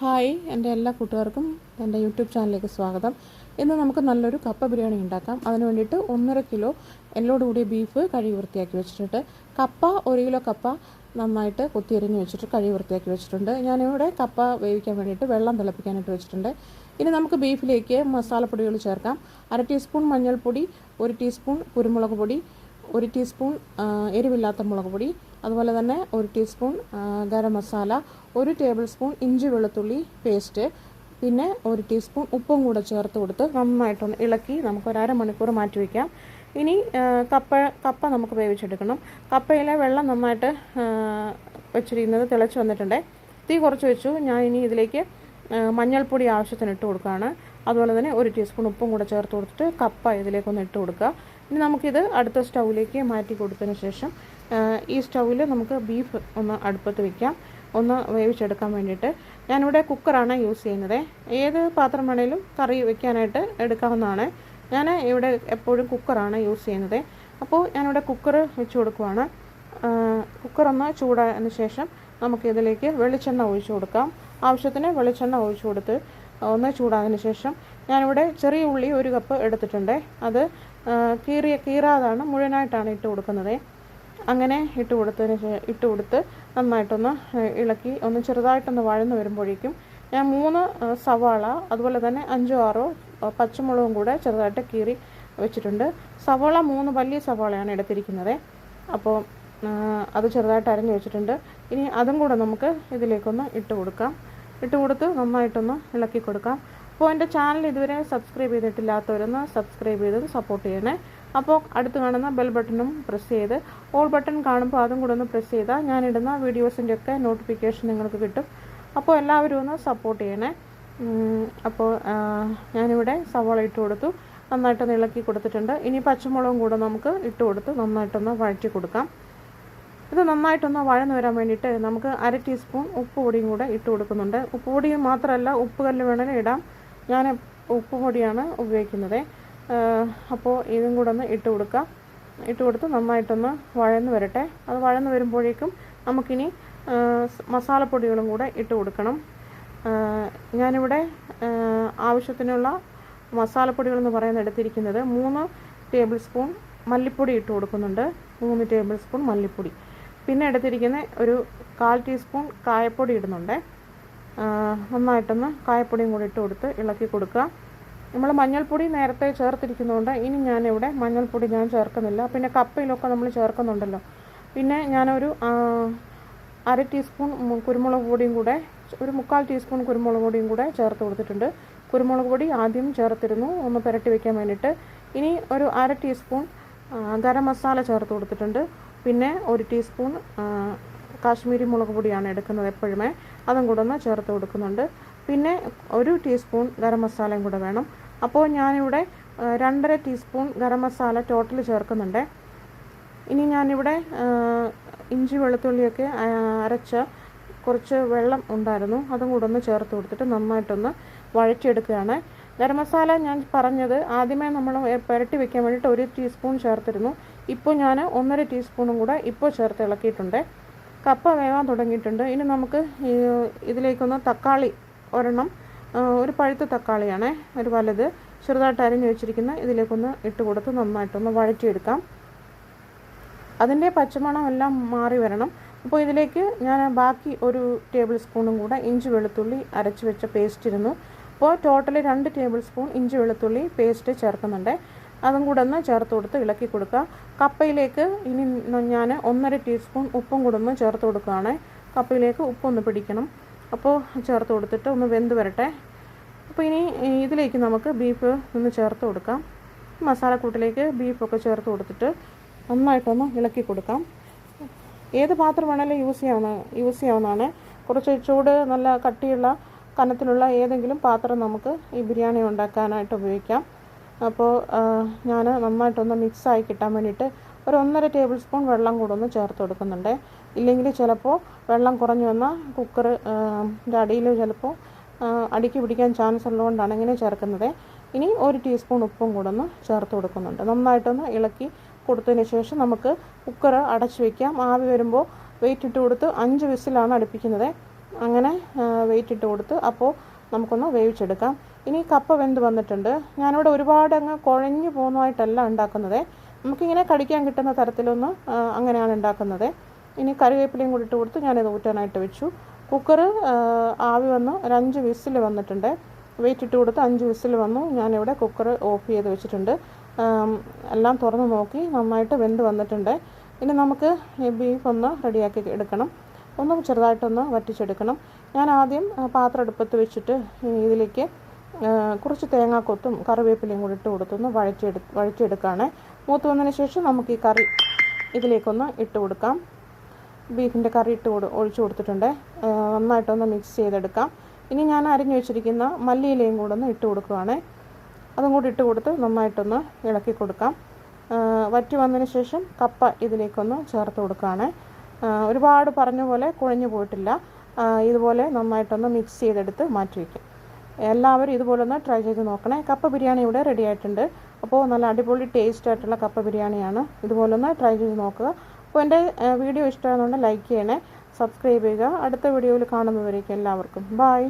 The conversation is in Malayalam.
ഹായ് എന്റെ എല്ലാ കൂട്ടുകാർക്കും എന്റെ യൂട്യൂബ് ചാനലിലേക്ക് സ്വാഗതം. ഇന്ന് നമുക്ക് നല്ലൊരു കപ്പ ബിരിയാണി ഉണ്ടാക്കാം. അതിന് വേണ്ടിയിട്ട് ഒന്നര കിലോ എല്ലോട് കൂടിയ ബീഫ് കഴുകി വൃത്തിയാക്കി വെച്ചിട്ടുണ്ട്. കപ്പ ഒരു കിലോ കപ്പ നന്നായിട്ട് കൊത്തിയരിഞ്ഞ് വെച്ചിട്ട് കഴുകി വൃത്തിയാക്കി വെച്ചിട്ടുണ്ട്. ഞാനിവിടെ കപ്പ വേവിക്കാൻ വേണ്ടിയിട്ട് വെള്ളം തിളപ്പിക്കാനായിട്ട് വെച്ചിട്ടുണ്ട്. ഇനി നമുക്ക് ബീഫിലേക്ക് മസാലപ്പൊടികൾ ചേർക്കാം. അര ടീസ്പൂൺ മഞ്ഞൾപ്പൊടി ഒരു ടീസ്പൂൺ കുരുമുളക് പൊടി ഒരു ടീസ്പൂൺ എരിവില്ലാത്ത മുളക് പൊടി അതുപോലെ തന്നെ ഒരു ടീസ്പൂൺ ഗരം മസാല ഒരു ടേബിൾ സ്പൂൺ ഇഞ്ചി വെളുത്തുള്ളി പേസ്റ്റ് പിന്നെ ഒരു ടീസ്പൂൺ ഉപ്പും കൂടെ ചേർത്ത് കൊടുത്ത് നന്നായിട്ടൊന്ന് ഇളക്കി നമുക്ക് ഒരു അരമണിക്കൂർ മാറ്റി വയ്ക്കാം ഇനി കപ്പ കപ്പ നമുക്ക് വേവിച്ചെടുക്കണം. കപ്പയിലെ വെള്ളം നന്നായിട്ട് വെച്ചിരിക്കുന്നത് തിളച്ച് വന്നിട്ടുണ്ട്. തീ കുറച്ച് വെച്ചു. ഞാൻ ഇനി ഇതിലേക്ക് മഞ്ഞൾപ്പൊടി ആവശ്യത്തിന് ഇട്ട് കൊടുക്കുകയാണ്. അതുപോലെ തന്നെ ഒരു ടീസ്പൂൺ ഉപ്പും കൂടെ ചേർത്ത് കൊടുത്തിട്ട് കപ്പ ഇതിലേക്കൊന്ന് ഇട്ട് കൊടുക്കുക. ഇനി നമുക്കിത് അടുത്ത സ്റ്റൗവിലേക്ക് മാറ്റി കൊടുത്തതിന് ശേഷം ഈ സ്റ്റൗവിൽ നമുക്ക് ബീഫ് ഒന്ന് അടുപ്പത്ത് വയ്ക്കാം ഒന്ന് വേവിച്ചെടുക്കാൻ വേണ്ടിയിട്ട്. ഞാനിവിടെ കുക്കറാണ് യൂസ് ചെയ്യുന്നത്. ഏത് പാത്രം വേണേലും കറി വയ്ക്കാനായിട്ട് എടുക്കാവുന്നതാണ്. ഞാൻ ഇവിടെ എപ്പോഴും കുക്കറാണ് യൂസ് ചെയ്യുന്നത്. അപ്പോൾ ഞാനിവിടെ കുക്കർ വെച്ച് കൊടുക്കുവാണ്. കുക്കറൊന്ന് ചൂടായതിന് ശേഷം നമുക്കിതിലേക്ക് വെളിച്ചെണ്ണ ഒഴിച്ചു കൊടുക്കാം. ആവശ്യത്തിന് വെളിച്ചെണ്ണ ഒഴിച്ചു കൊടുത്ത് ഒന്ന് ചൂടാതിന് ശേഷം ഞാനിവിടെ ചെറിയ ഉള്ളി ഒരു കപ്പ് എടുത്തിട്ടുണ്ട്. അത് കീറിയ കീറാതാണ് മുഴുവനായിട്ടാണ് ഇട്ട് കൊടുക്കുന്നത്. അങ്ങനെ ഇട്ട് കൊടുത്തതിന് ഇട്ട് കൊടുത്ത് നന്നായിട്ടൊന്ന് ഇളക്കി ഒന്ന് ചെറുതായിട്ടൊന്ന് വഴന്ന് വരുമ്പോഴേക്കും ഞാൻ മൂന്ന് സവാള അതുപോലെ തന്നെ അഞ്ചോ ആറോ പച്ചമുളകും കൂടെ ചെറുതായിട്ട് കീറി വെച്ചിട്ടുണ്ട്. സവാള മൂന്ന് വലിയ സവാളയാണ് എടുത്തിരിക്കുന്നത്. അപ്പോൾ അത് ചെറുതായിട്ട് അരഞ്ഞു വെച്ചിട്ടുണ്ട്. ഇനി അതും കൂടെ നമുക്ക് ഇതിലേക്കൊന്ന് ഇട്ട് കൊടുക്കാം. ഇട്ട് കൊടുത്ത് നന്നായിട്ടൊന്ന് ഇളക്കി കൊടുക്കാം. അപ്പോൾ എന്റെ ചാനൽ ഇതുവരെ സബ്സ്ക്രൈബ് ചെയ്തിട്ടില്ലാത്തവരൊന്ന് സബ്സ്ക്രൈബ് ചെയ്ത് സപ്പോർട്ട് ചെയ്യണേ. അപ്പോൾ അടുത്ത് കാണുന്ന ബെൽ ബട്ടണും പ്രസ് ചെയ്ത് ഓൾ ബട്ടൺ കാണുമ്പോൾ അതും കൂടെ ഒന്ന് പ്രസ് ചെയ്താൽ ഞാനിടുന്ന വീഡിയോസിന്റെ ഒക്കെ നോട്ടിഫിക്കേഷൻ നിങ്ങൾക്ക് കിട്ടും. അപ്പോൾ എല്ലാവരും ഒന്ന് സപ്പോർട്ട് ചെയ്യണേ. അപ്പോൾ ഞാനിവിടെ സവാള ഇട്ട് കൊടുത്തു. നന്നായിട്ടൊന്ന് ഇളക്കി കൊടുത്തിട്ടുണ്ട്. ഇനി പച്ചമുളകും കൂടെ നമുക്ക് ഇട്ട് കൊടുത്ത് നന്നായിട്ടൊന്ന് വഴറ്റി കൊടുക്കാം. ഇത് നന്നായിട്ടൊന്ന് വഴന്ന് വരാൻ വേണ്ടിയിട്ട് നമുക്ക് അര ടീസ്പൂൺ ഉപ്പ് പൊടിയും കൂടെ ഇട്ട് കൊടുക്കുന്നുണ്ട്. ഉപ്പ് പൊടിയും മാത്രമല്ല ഉപ്പ് കല്ല് വേണമെങ്കിൽ ഇടാം. ഞാൻ ഉപ്പ് പൊടിയാണ് ഉപയോഗിക്കുന്നത്. അപ്പോൾ ഇതും കൂടെ ഒന്ന് ഇട്ട് കൊടുക്കാം. ഇട്ട് കൊടുത്ത് നന്നായിട്ടൊന്ന് വഴന്ന് വരട്ടെ. അത് വഴന്ന് വരുമ്പോഴേക്കും നമുക്കിനി മസാലപ്പൊടികളും കൂടെ ഇട്ട് കൊടുക്കണം. ഞാനിവിടെ ആവശ്യത്തിനുള്ള മസാലപ്പൊടികൾ എന്ന് പറയുന്നത് എടുത്തിരിക്കുന്നത് മൂന്ന് ടേബിൾ സ്പൂൺ മല്ലിപ്പൊടി ഇട്ട് കൊടുക്കുന്നുണ്ട്. മൂന്ന് ടേബിൾ സ്പൂൺ മല്ലിപ്പൊടി. പിന്നെ എടുത്തിരിക്കുന്ന ഒരു കാൽ ടീസ്പൂൺ കായപ്പൊടി ഇടുന്നുണ്ട്. നന്നായിട്ടൊന്ന് കായപ്പൊടിയും കൂടി ഇട്ട് കൊടുത്ത് ഇളക്കി കൊടുക്കുക. നമ്മൾ മഞ്ഞൾപ്പൊടി നേരത്തെ ചേർത്തിരിക്കുന്നതുകൊണ്ട് ഇനി ഞാനിവിടെ മഞ്ഞൾപ്പൊടി ഞാൻ ചേർക്കുന്നില്ല. പിന്നെ കപ്പയിലൊക്കെ നമ്മൾ ചേർക്കുന്നുണ്ടല്ലോ. പിന്നെ ഞാനൊരു അര ടീസ്പൂൺ കുരുമുളക് പൊടിയും കൂടെ ഒരു മുക്കാൽ ടീസ്പൂൺ കുരുമുളക് പൊടിയും കൂടെ ചേർത്ത് കൊടുത്തിട്ടുണ്ട്. കുരുമുളക് പൊടി ആദ്യം ചേർത്തിരുന്നു ഒന്ന് പുരട്ടി വയ്ക്കാൻ വേണ്ടിയിട്ട്. ഇനി ഒരു അര ടീസ്പൂൺ ഗരം മസാല ചേർത്ത് കൊടുത്തിട്ടുണ്ട്. പിന്നെ ഒരു ടീസ്പൂൺ കാശ്മീരി മുളക് പൊടിയാണ് എടുക്കുന്നത് എപ്പോഴുമേ. അതും കൂടെ ഒന്ന് ചേർത്ത് കൊടുക്കുന്നുണ്ട്. പിന്നെ ഒരു ടീസ്പൂൺ ഗരം മസാലയും കൂടെ വേണം. അപ്പോൾ ഞാനിവിടെ രണ്ടര ടീസ്പൂൺ ഗരം മസാല ടോട്ടൽ ചേർക്കുന്നുണ്ട്. ഇനി ഞാനിവിടെ ഇഞ്ചി വെളുത്തുള്ളിയൊക്കെ അരച്ച കുറച്ച് വെള്ളം ഉണ്ടായിരുന്നു. അതും കൂടെ ഒന്ന് ചേർത്ത് കൊടുത്തിട്ട് നന്നായിട്ടൊന്ന് വഴറ്റിയെടുക്കുകയാണ്. ഗരം മസാല ഞാൻ പറഞ്ഞത് ആദ്യമേ നമ്മൾ പുരട്ടി വെക്കാൻ വേണ്ടിയിട്ട് ഒരു ടീസ്പൂൺ ചേർത്തിരുന്നു. ഇപ്പോൾ ഞാൻ ഒന്നര ടീസ്പൂണും കൂടെ ഇപ്പോൾ ചേർത്ത് ഇളക്കിയിട്ടുണ്ട്. കപ്പ വേവാൻ തുടങ്ങിയിട്ടുണ്ട്. ഇനി നമുക്ക് ഇതിലേക്കൊന്ന് തക്കാളി ഒരെണ്ണം ഒരു പഴുത്ത തക്കാളിയാണ് ഒരു വലുത് ചെറുതായിട്ട് അരിഞ്ഞു വെച്ചിരിക്കുന്ന ഇതിലേക്കൊന്ന് ഇട്ട് കൊടുത്ത് നന്നായിട്ടൊന്ന് വഴറ്റിയെടുക്കാം. അതിന്റെ പച്ചമണം എല്ലാം മാറി വരണം. അപ്പോൾ ഇതിലേക്ക് ഞാൻ ബാക്കി ഒരു ടേബിൾ സ്പൂണും കൂടെ ഇഞ്ചി വെളുത്തുള്ളി അരച്ച് വെച്ച പേസ്റ്റ് ഇരുന്നു അപ്പോൾ ടോട്ടൽ രണ്ട് ടേബിൾ സ്പൂൺ ഇഞ്ചി വെളുത്തുള്ളി പേസ്റ്റ് ചേർക്കുന്നുണ്ട്. അതും കൂടെ ഒന്ന് ചേർത്ത് കൊടുത്ത് ഇളക്കി കൊടുക്കുക. കപ്പയിലേക്ക് ഇനി ഞാൻ ഒന്നര ടീസ്പൂൺ ഉപ്പും കൂടെ ഒന്ന് ചേർത്ത് കൊടുക്കുകയാണ്. കപ്പയിലേക്ക് ഉപ്പൊന്ന് പിടിക്കണം. അപ്പോൾ ചേർത്ത് കൊടുത്തിട്ട് ഒന്ന് വെന്ത് വരട്ടെ. അപ്പോൾ ഇനി ഇതിലേക്ക് നമുക്ക് ബീഫ് ഒന്ന് ചേർത്ത് കൊടുക്കാം. മസാലക്കൂട്ടിലേക്ക് ബീഫൊക്കെ ചേർത്ത് കൊടുത്തിട്ട് നന്നായിട്ടൊന്ന് ഇളക്കി കൊടുക്കാം. ഏത് പാത്രം വേണമെങ്കിലും യൂസ് ചെയ്യാവുന്ന യൂസ് ചെയ്യാവുന്നതാണ്. കുറച്ച് ചൂട് നല്ല കട്ടിയുള്ള കനത്തിലുള്ള ഏതെങ്കിലും പാത്രം നമുക്ക് ഈ ബിരിയാണി ഉണ്ടാക്കാനായിട്ട് ഉപയോഗിക്കാം. അപ്പോൾ ഞാൻ നന്നായിട്ടൊന്ന് മിക്സായി കിട്ടാൻ വേണ്ടിയിട്ട് ഒരു ഒന്നര ടേബിൾ സ്പൂൺ വെള്ളം കൂടെ ഒന്ന് ചേർത്ത് കൊടുക്കുന്നുണ്ട്. ഇല്ലെങ്കിൽ ചിലപ്പോൾ വെള്ളം കുറഞ്ഞു വന്നാൽ കുക്കർ അടിയിൽ ചിലപ്പോൾ അടിക്ക് പിടിക്കാൻ ചാൻസ് ഉള്ളതുകൊണ്ടാണ് ഇങ്ങനെ ചേർക്കുന്നത്. ഇനി ഒരു ടീസ്പൂൺ ഉപ്പും കൂടെ ഒന്ന് ചേർത്ത് കൊടുക്കുന്നുണ്ട്. നന്നായിട്ടൊന്ന് ഇളക്കി കൊടുത്തതിന് ശേഷം നമുക്ക് കുക്കർ അടച്ചു വയ്ക്കാം ആവി വരുമ്പോൾ വെയിറ്റ് ഇട്ട് കൊടുത്ത് അഞ്ച് വിസിലാണ് അടുപ്പിക്കുന്നത്. അങ്ങനെ വെയിറ്റ് ഇട്ട് കൊടുത്ത് അപ്പോൾ നമുക്കൊന്ന് വേവിച്ചെടുക്കാം. ഇനി കപ്പ വെന്ത് വന്നിട്ടുണ്ട്. ഞാനിവിടെ ഒരുപാട് അങ്ങ് കുഴഞ്ഞു പോകുന്നതായിട്ടല്ല ഉണ്ടാക്കുന്നത്. നമുക്കിങ്ങനെ കടിക്കാൻ കിട്ടുന്ന തരത്തിലൊന്ന് അങ്ങനെയാണ് ഉണ്ടാക്കുന്നത്. ഇനി കറിവേപ്പിലയും കൂടി ഇട്ട് കൊടുത്ത് ഞാനിത് ഊറ്റാനായിട്ട് വെച്ചു. കുക്കർ ആവി വന്ന് ഒരഞ്ച് വിസിൽ വന്നിട്ടുണ്ട്. വെയിറ്റ് ഇട്ട് കൊടുത്ത് അഞ്ച് വിസിൽ വന്നു. ഞാനിവിടെ കുക്കർ ഓഫ് ചെയ്ത് വെച്ചിട്ടുണ്ട്. എല്ലാം തുറന്ന് നോക്കി നന്നായിട്ട് വെന്ത് വന്നിട്ടുണ്ട്. ഇനി നമുക്ക് ബീഫ് ഒന്ന് റെഡിയാക്കി എടുക്കണം. ഒന്ന് ചെറുതായിട്ടൊന്ന് വറ്റിച്ചെടുക്കണം. ഞാൻ ആദ്യം പാത്രം അടുപ്പത്ത് വെച്ചിട്ട് ഇതിലേക്ക് കുറച്ച് തേങ്ങാക്കൊത്തും കറിവേപ്പിലയും കൂടി ഇട്ട് കൊടുത്തൊന്ന് വഴറ്റിയെടു വഴറ്റിയെടുക്കുകയാണ് മൂത്ത് വന്നതിന് ശേഷം നമുക്ക് ഈ കറി ഇതിലേക്കൊന്ന് ഇട്ട് കൊടുക്കാം. ബീഫിന്റെ കറി ഇട്ട് കൊടു ഒഴിച്ചു കൊടുത്തിട്ടുണ്ട്. നന്നായിട്ടൊന്ന് മിക്സ് ചെയ്തെടുക്കാം. ഇനി ഞാൻ അരിഞ്ഞു വെച്ചിരിക്കുന്ന മല്ലിയിലയും കൂടെ ഒന്ന് ഇട്ട് കൊടുക്കുകയാണ് അതും കൂടി ഇട്ട് കൊടുത്ത് നന്നായിട്ടൊന്ന് ഇളക്കി കൊടുക്കാം. വറ്റി വന്നതിന് ശേഷം കപ്പ ഇതിലേക്കൊന്ന് ചേർത്ത് കൊടുക്കുകയാണ് ഒരുപാട് പറഞ്ഞ പോലെ കുഴഞ്ഞു പോയിട്ടില്ല. ഇതുപോലെ നന്നായിട്ടൊന്ന് മിക്സ് ചെയ്തെടുത്ത് മാറ്റി വയ്ക്കും എല്ലാവരും ഇതുപോലെ ഒന്ന് ട്രൈ ചെയ്ത് നോക്കണേ. കപ്പ ബിരിയാണി ഇവിടെ റെഡി ആയിട്ടുണ്ട്. അപ്പോൾ നല്ല അടിപൊളി ടേസ്റ്റ് ആയിട്ടുള്ള കപ്പ ബിരിയാണിയാണ്. ഇതുപോലെ ഒന്ന് ട്രൈ ചെയ്ത് നോക്കുക. അപ്പോൾ എന്റെ വീഡിയോ ഇഷ്ടമായതുകൊണ്ട് ലൈക്ക് ചെയ്യണേ. സബ്സ്ക്രൈബ് ചെയ്യുക. അടുത്ത വീഡിയോയിൽ കാണുന്നവരേക്കും എല്ലാവർക്കും. ബായ്